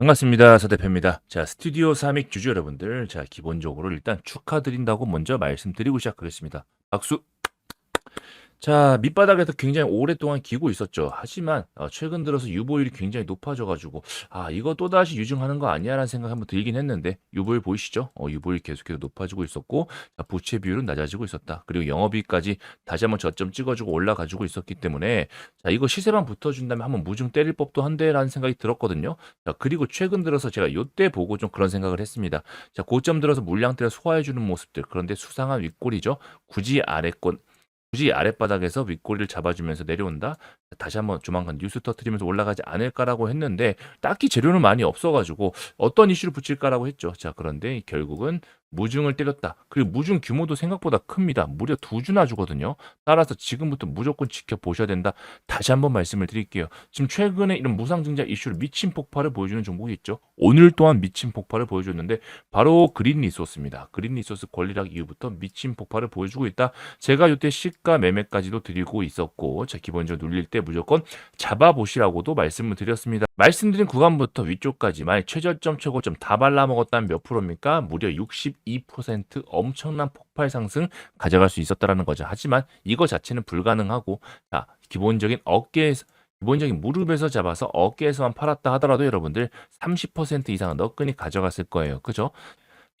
반갑습니다. 서 대표입니다. 자, 스튜디오 사믹 주주 여러분들, 자, 기본적으로 일단 축하드린다고 먼저 말씀드리고 시작하겠습니다. 박수! 자, 밑바닥에서 굉장히 오랫동안 기고 있었죠. 하지만 어, 최근 들어서 유보율이 굉장히 높아져 가지고 아 이거 또다시 유증하는 거 아니야라는 생각 한번 들긴 했는데 유보율 보이시죠? 어, 유보율 계속해서 높아지고 있었고 자, 부채 비율은 낮아지고 있었다. 그리고 영업이익까지 다시 한번 저점 찍어주고 올라가지고 있었기 때문에 자 이거 시세만 붙어준다면 한번 무증 때릴 법도 한데라는 생각이 들었거든요. 자 그리고 최근 들어서 제가 요때 보고 좀 그런 생각을 했습니다. 자 고점 들어서 물량대를 소화해주는 모습들 그런데 수상한 윗골이죠. 굳이 아래권 굳이 아랫바닥에서 윗꼬리를 잡아주면서 내려온다. 다시 한번 조만간 뉴스 터트리면서 올라가지 않을까라고 했는데 딱히 재료는 많이 없어가지고 어떤 이슈를 붙일까라고 했죠. 자 그런데 결국은 무중을 때렸다. 그리고 무중 규모도 생각보다 큽니다. 무려 두 주나 주거든요. 따라서 지금부터 무조건 지켜보셔야 된다. 다시 한번 말씀을 드릴게요. 지금 최근에 이런 무상증자 이슈로 미친 폭발을 보여주는 종목이 있죠. 오늘 또한 미친 폭발을 보여줬는데 바로 그린 리소스입니다. 그린 리소스 권리락 이후부터 미친 폭발을 보여주고 있다. 제가 이때 시가 매매까지도 드리고 있었고 자 기본적으로 눌릴 때 무조건 잡아보시라고도 말씀을 드렸습니다. 말씀드린 구간부터 위쪽까지 만약 최저점 최고점 다 발라먹었다면 몇 프로입니까? 무려 62% 엄청난 폭발 상승 가져갈 수 있었다라는 거죠. 하지만 이거 자체는 불가능하고 자 기본적인 어깨에서 기본적인 무릎에서 잡아서 어깨에서만 팔았다 하더라도 여러분들 30% 이상은 너끈히 가져갔을 거예요. 그죠?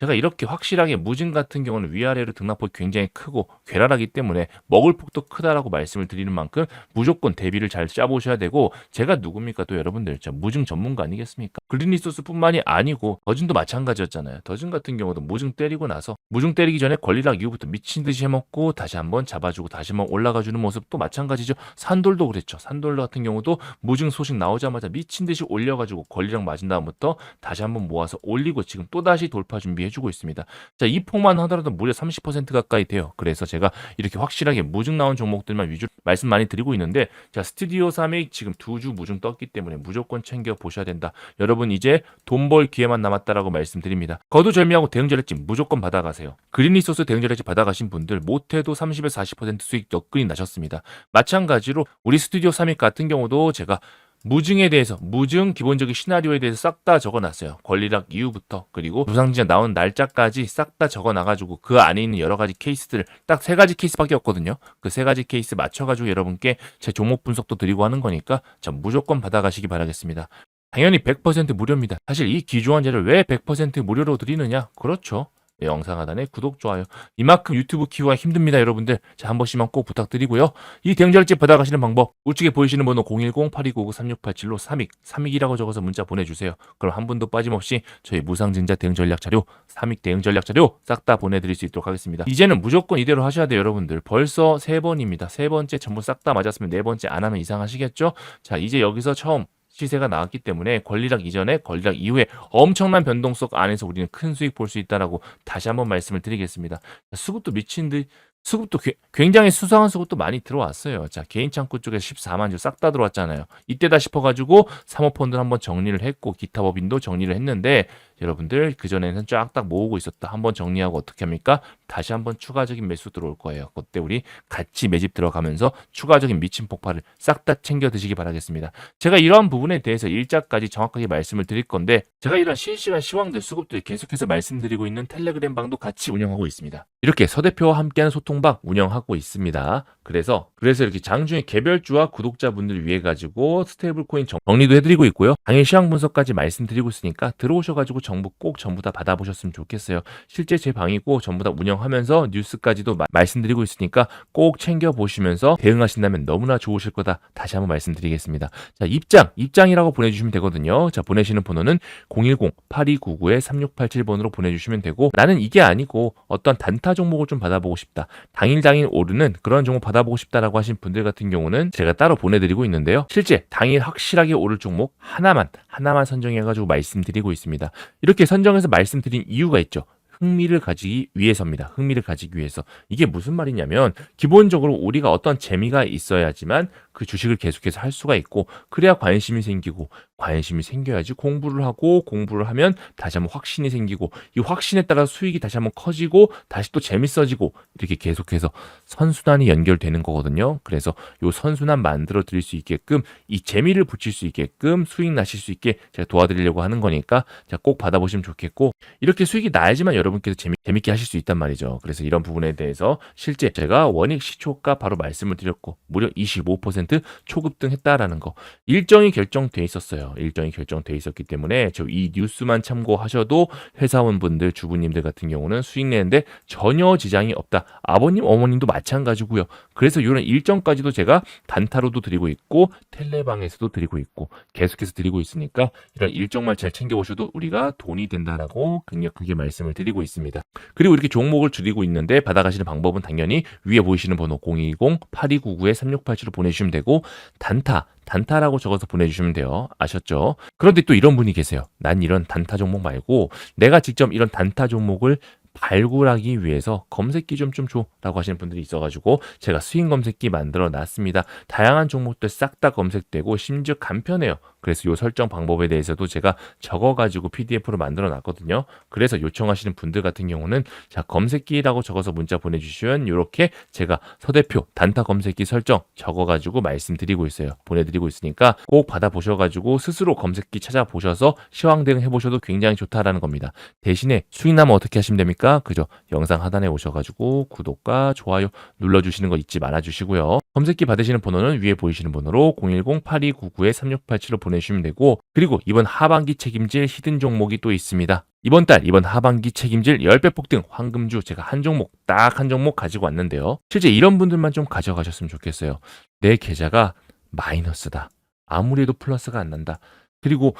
제가 이렇게 확실하게 무진 같은 경우는 위아래로 등락폭이 굉장히 크고 괴랄하기 때문에 먹을 폭도 크다라고 말씀을 드리는 만큼 무조건 대비를 잘 짜보셔야 되고 제가 누굽니까 또 여러분들 저 무증 전문가 아니겠습니까? 그린리소스뿐만이 아니고 더진도 마찬가지였잖아요. 더진 같은 경우도 무증 때리고 나서 무증 때리기 전에 권리락 이후부터 미친 듯이 해먹고 다시 한번 잡아주고 다시 한번 올라가주는 모습도 마찬가지죠. 산돌도 그랬죠. 산돌 같은 경우도 무증 소식 나오자마자 미친 듯이 올려가지고 권리락 맞은 다음부터 다시 한번 모아서 올리고 지금 또 다시 돌파 준비해. 주고 있습니다. 자, 이 폭만 하더라도 무려 30% 가까이 돼요. 그래서 제가 이렇게 확실하게 무증 나온 종목들만 위주로 말씀 많이 드리고 있는데 자, 스튜디오 3이 지금 두 주 무증 떴기 때문에 무조건 챙겨 보셔야 된다. 여러분 이제 돈 벌 기회만 남았다라고 말씀드립니다. 거두절미하고 대응절약지 무조건 받아가세요. 그린리소스 대응절약지 받아가신 분들 못해도 30에서 40% 수익 여건이 나셨습니다. 마찬가지로 우리 스튜디오 3익 같은 경우도 제가 무증에 대해서 무증 기본적인 시나리오에 대해서 싹 다 적어놨어요. 권리락 이후부터 그리고 무상지자 나온 날짜까지 싹 다 적어놔가지고 그 안에 있는 여러 가지 케이스들 딱세 가지 케이스밖에 없거든요. 그 세 가지 케이스 맞춰가지고 여러분께 제 종목 분석도 드리고 하는 거니까 자 무조건 받아가시기 바라겠습니다. 당연히 100% 무료입니다. 사실 이 기조환제를 왜 100% 무료로 드리느냐? 그렇죠. 네, 영상 하단에 구독, 좋아요. 이만큼 유튜브 키우기가 힘듭니다, 여러분들. 자, 한 번씩만 꼭 부탁드리고요. 이 대응절제 받아가시는 방법, 우측에 보이시는 번호 010-8299-3687로 3익, 3익이라고 적어서 문자 보내주세요. 그럼 한 분도 빠짐없이 저희 무상증자 대응 전략 자료, 3익 대응 전략 자료 싹 다 보내드릴 수 있도록 하겠습니다. 이제는 무조건 이대로 하셔야 돼요, 여러분들. 벌써 세 번입니다. 세 번째 전부 싹 다 맞았으면 네 번째 안 하면 이상하시겠죠? 자, 이제 여기서 처음 시세가 나왔기 때문에 권리락 이전에 권리락 이후에 엄청난 변동 속 안에서 우리는 큰 수익 볼 수 있다라고 다시 한번 말씀을 드리겠습니다. 수급도 미친 듯 수급도 괴- 굉장히 수상한 수급도 많이 들어왔어요. 자, 개인 창구 쪽에서 14만 주 싹 다 들어왔잖아요. 이때다 싶어가지고 사모펀드 한번 정리를 했고 기타 법인도 정리를 했는데 여러분들 그전에는 쫙 딱 모으고 있었다. 한번 정리하고 어떻게 합니까? 다시 한번 추가적인 매수 들어올 거예요. 그때 우리 같이 매집 들어가면서 추가적인 미친 폭발을 싹 다 챙겨 드시기 바라겠습니다. 제가 이러한 부분에 대해서 일자까지 정확하게 말씀을 드릴 건데 제가 이런 실시간 시황들 수급들 계속해서 말씀드리고 있는 텔레그램 방도 같이 운영하고 있습니다. 이렇게 서 대표와 함께하는 소통방 운영하고 있습니다. 그래서 그래서 이렇게 장중에 개별주와 구독자분들을 위해 가지고 스테이블 코인 정리도 해드리고 있고요. 당일 시황 분석까지 말씀드리고 있으니까 들어오셔가지고 정보 꼭 전부 다 받아보셨으면 좋겠어요. 실제 제 방이고 전부 다 운영하면서 뉴스까지도 마- 말씀드리고 있으니까 꼭 챙겨 보시면서 대응하신다면 너무나 좋으실 거다. 다시 한번 말씀드리겠습니다. 자 입장 입장이라고 보내주시면 되거든요. 자 보내시는 번호는 010-8299-3687번으로 보내주시면 되고 나는 이게 아니고 어떤 단타 종목을 좀 받아보고 싶다. 당일 당일 오르는 그런 종목 받아보고 싶다라고 하신 분들 같은 경우는 제가 따로 보내드리고 있는데요. 실제 당일 확실하게 오를 종목 하나만 하나만 선정해가지고 말씀드리고 있습니다. 이렇게 선정해서 말씀드린 이유가 있죠. 흥미를 가지기 위해서입니다. 흥미를 가지기 위해서. 이게 무슨 말이냐면 기본적으로 우리가 어떤 재미가 있어야지만 그그 주식을 계속해서 할 수가 있고 그래야 관심이 생기고 관심이 생겨야지 공부를 하고 공부를 하면 다시 한번 확신이 생기고 이 확신에 따라 수익이 다시 한번 커지고 다시 또 재밌어지고 이렇게 계속해서 선순환이 연결되는 거거든요. 그래서 요 선순환 만들어 드릴 수 있게끔 이 재미를 붙일 수 있게끔 수익 나실 수 있게 제가 도와드리려고 하는 거니까 자, 꼭 받아보시면 좋겠고 이렇게 수익이 나야지만 여러분께서 재미, 재밌게 하실 수 있단 말이죠. 그래서 이런 부분에 대해서 실제 제가 원익 시초가 바로 말씀을 드렸고 무려 25% 초급 등 했다라는 거 일정이 결정돼 있었어요. 일정이 결정돼 있었기 때문에 저 이 뉴스만 참고하셔도 회사원분들 주부님들 같은 경우는 수익 내는데 전혀 지장이 없다. 아버님 어머님도 마찬가지고요. 그래서 이런 일정까지도 제가 단타로도 드리고 있고 텔레방에서도 드리고 있고 계속해서 드리고 있으니까 이런 일정만 잘 챙겨오셔도 우리가 돈이 된다라고 강력하게 말씀을 드리고 있습니다. 그리고 이렇게 종목을 드리고 있는데 받아가시는 방법은 당연히 위에 보이시는 번호 010-8299-3687로 보내주시면 되고 단타 단타라고 적어서 보내주시면 돼요. 아셨죠? 그런데 또 이런 분이 계세요. 난 이런 단타 종목 말고 내가 직접 이런 단타 종목을 발굴하기 위해서 검색기 좀 좀 줘라고 하시는 분들이 있어가지고 제가 수익 검색기 만들어 놨습니다. 다양한 종목들 싹 다 검색되고 심지어 간편해요. 그래서 요 설정 방법에 대해서도 제가 적어가지고 PDF로 만들어 놨거든요. 그래서 요청하시는 분들 같은 경우는 자 검색기라고 적어서 문자 보내주시면 이렇게 제가 서대표 단타 검색기 설정 적어가지고 말씀드리고 있어요. 보내드리고 있으니까 꼭 받아보셔가지고 스스로 검색기 찾아보셔서 시황 대응 해보셔도 굉장히 좋다라는 겁니다. 대신에 수익 나면 어떻게 하시면 됩니까? 그죠? 영상 하단에 오셔가지고 구독과 좋아요 눌러주시는 거 잊지 말아주시고요. 검색기 받으시는 번호는 위에 보이시는 번호로 010-8299-3687로 보내주시면 되고 그리고 이번 하반기 책임질 히든 종목이 또 있습니다. 이번 달 이번 하반기 책임질 10배 폭등 황금주 제가 한 종목 딱 한 종목 가지고 왔는데요. 실제 이런 분들만 좀 가져가셨으면 좋겠어요. 내 계좌가 마이너스다. 아무리 해도 플러스가 안 난다. 그리고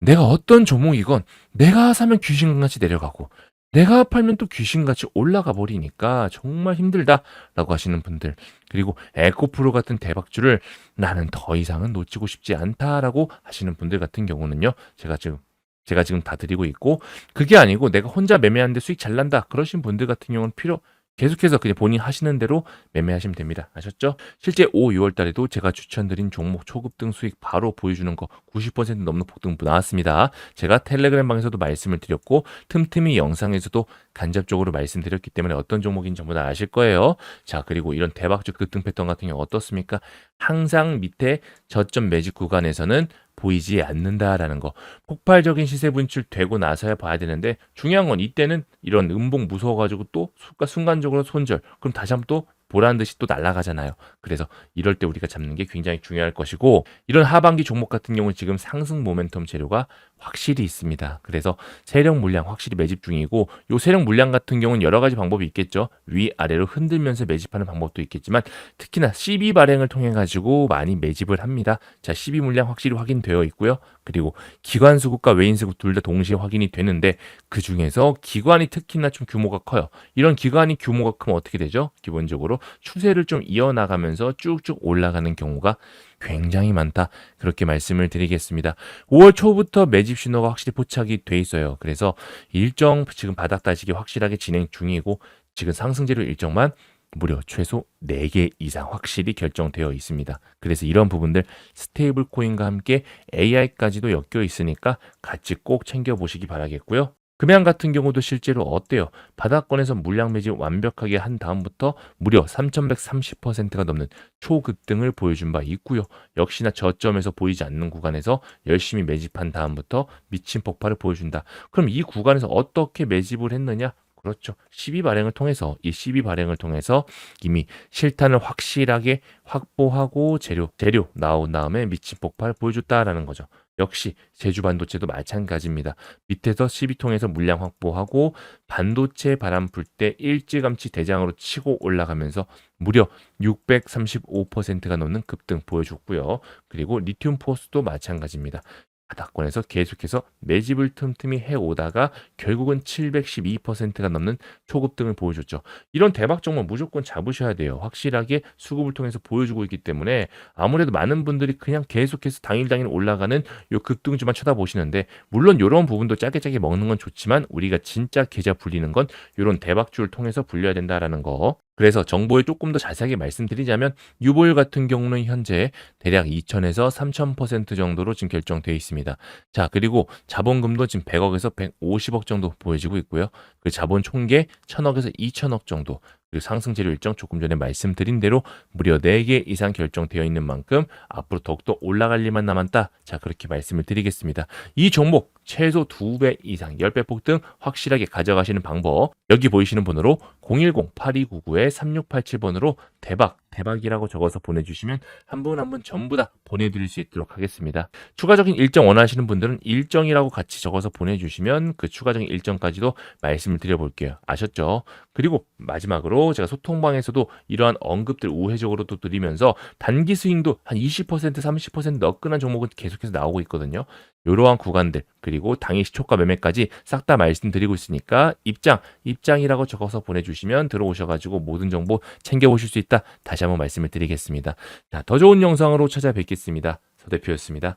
내가 어떤 종목이건 내가 사면 귀신같이 내려가고 내가 팔면 또 귀신같이 올라가 버리니까 정말 힘들다라고 하시는 분들 그리고 에코프로 같은 대박주를 나는 더 이상은 놓치고 싶지 않다라고 하시는 분들 같은 경우는요 제가 지금 제가 지금 다 드리고 있고 그게 아니고 내가 혼자 매매하는데 수익 잘 난다 그러신 분들 같은 경우는 필요 계속해서 그냥 본인 하시는 대로 매매하시면 됩니다. 아셨죠? 실제 5, 6월 달에도 제가 추천드린 종목 초급등 수익 바로 보여주는 거 90% 넘는 폭등 나왔습니다. 제가 텔레그램 방에서도 말씀을 드렸고 틈틈이 영상에서도 간접적으로 말씀드렸기 때문에 어떤 종목인지 전부 다 아실 거예요. 자, 그리고 이런 대박적 급등 패턴 같은 경우 어떻습니까? 항상 밑에 저점 매직 구간에서는 보이지 않는다라는 거. 폭발적인 시세 분출되고 나서야 봐야 되는데 중요한 건 이때는 이런 음봉 무서워가지고 또 순간- 순간적으로 손절. 그럼 다시 한번 또 보란 듯이 또 날아가잖아요. 그래서 이럴 때 우리가 잡는 게 굉장히 중요할 것이고 이런 하반기 종목 같은 경우는 지금 상승 모멘텀 재료가 확실히 있습니다. 그래서 세력 물량 확실히 매집 중이고 요 세력 물량 같은 경우는 여러 가지 방법이 있겠죠. 위 아래로 흔들면서 매집하는 방법도 있겠지만 특히나 12 발행을 통해 가지고 많이 매집을 합니다. 자, 12 물량 확실히 확인되어 있고요. 그리고 기관 수급과 외인 수급 둘 다 동시에 확인이 되는데 그 중에서 기관이 특히나 좀 규모가 커요. 이런 기관이 규모가 크면 어떻게 되죠? 기본적으로 추세를 좀 이어나가면서 쭉쭉 올라가는 경우가 굉장히 많다. 그렇게 말씀을 드리겠습니다. 5월 초부터 매집 신호가 확실히 포착이 돼 있어요. 그래서 일정 지금 바닥 다지기 확실하게 진행 중이고 지금 상승재료 일정만 무려 최소 4개 이상 확실히 결정되어 있습니다. 그래서 이런 부분들 스테이블 코인과 함께 AI까지도 엮여 있으니까 같이 꼭 챙겨 보시기 바라겠고요. 금양 같은 경우도 실제로 어때요? 바닥권에서 물량 매집 완벽하게 한 다음부터 무려 3,130%가 넘는 초급등을 보여준 바 있고요. 역시나 저점에서 보이지 않는 구간에서 열심히 매집한 다음부터 미친 폭발을 보여준다. 그럼 이 구간에서 어떻게 매집을 했느냐? 그렇죠. 12 발행을 통해서 이12 발행을 통해서 이미 실탄을 확실하게 확보하고 재료 재료 나온 다음에 미친 폭발 보여줬다라는 거죠. 역시 제주 반도체도 마찬가지입니다. 밑에서 12통에서 물량 확보하고 반도체 바람 불 때 일찌감치 대장으로 치고 올라가면서 무려 635%가 넘는 급등 보여줬고요. 그리고 리튬 포스도 마찬가지입니다. 바닥권에서 계속해서 매집을 틈틈이 해오다가 결국은 712%가 넘는 초급 등을 보여줬죠. 이런 대박 종목 무조건 잡으셔야 돼요. 확실하게 수급을 통해서 보여주고 있기 때문에 아무래도 많은 분들이 그냥 계속해서 당일 당일 올라가는 요 급등주만 쳐다보시는데 물론 이런 부분도 짧게 짧게 먹는 건 좋지만 우리가 진짜 계좌 불리는 건 이런 대박주를 통해서 불려야 된다라는 거 그래서 정보를 조금 더 자세하게 말씀드리자면 유보율 같은 경우는 현재 대략 2,000에서 3,000% 정도로 지금 결정되어 있습니다. 자, 그리고 자본금도 지금 100억에서 150억 정도 보여지고 있고요. 그 자본 총계 1,000억에서 2,000억 정도. 그리고 상승 재료 일정 조금 전에 말씀드린 대로 무려 4개 이상 결정되어 있는 만큼 앞으로 더욱더 올라갈 일만 남았다. 자, 그렇게 말씀을 드리겠습니다. 이 종목 최소 2배 이상 10배 폭등 확실하게 가져가시는 방법 여기 보이시는 번호로 010-8299-3687번으로 대박 대박이라고 적어서 보내주시면 한분 한 분 전부 다 보내드릴 수 있도록 하겠습니다. 추가적인 일정 원하시는 분들은 일정이라고 같이 적어서 보내주시면 그 추가적인 일정까지도 말씀을 드려볼게요. 아셨죠? 그리고 마지막으로 제가 소통방에서도 이러한 언급들 우회적으로 또 드리면서 단기 스윙도 한 20% 30% 너끈한 종목은 계속해서 나오고 있거든요. 이러한 구간들 그리고 당일 시초가 매매까지 싹 다 말씀드리고 있으니까 입장 입장이라고 적어서 보내주시면 들어오셔가지고 모든 정보 챙겨보실 수 있다 다시 한번 말씀을 드리겠습니다. 자, 더 좋은 영상으로 찾아뵙겠습니다. 서 대표였습니다.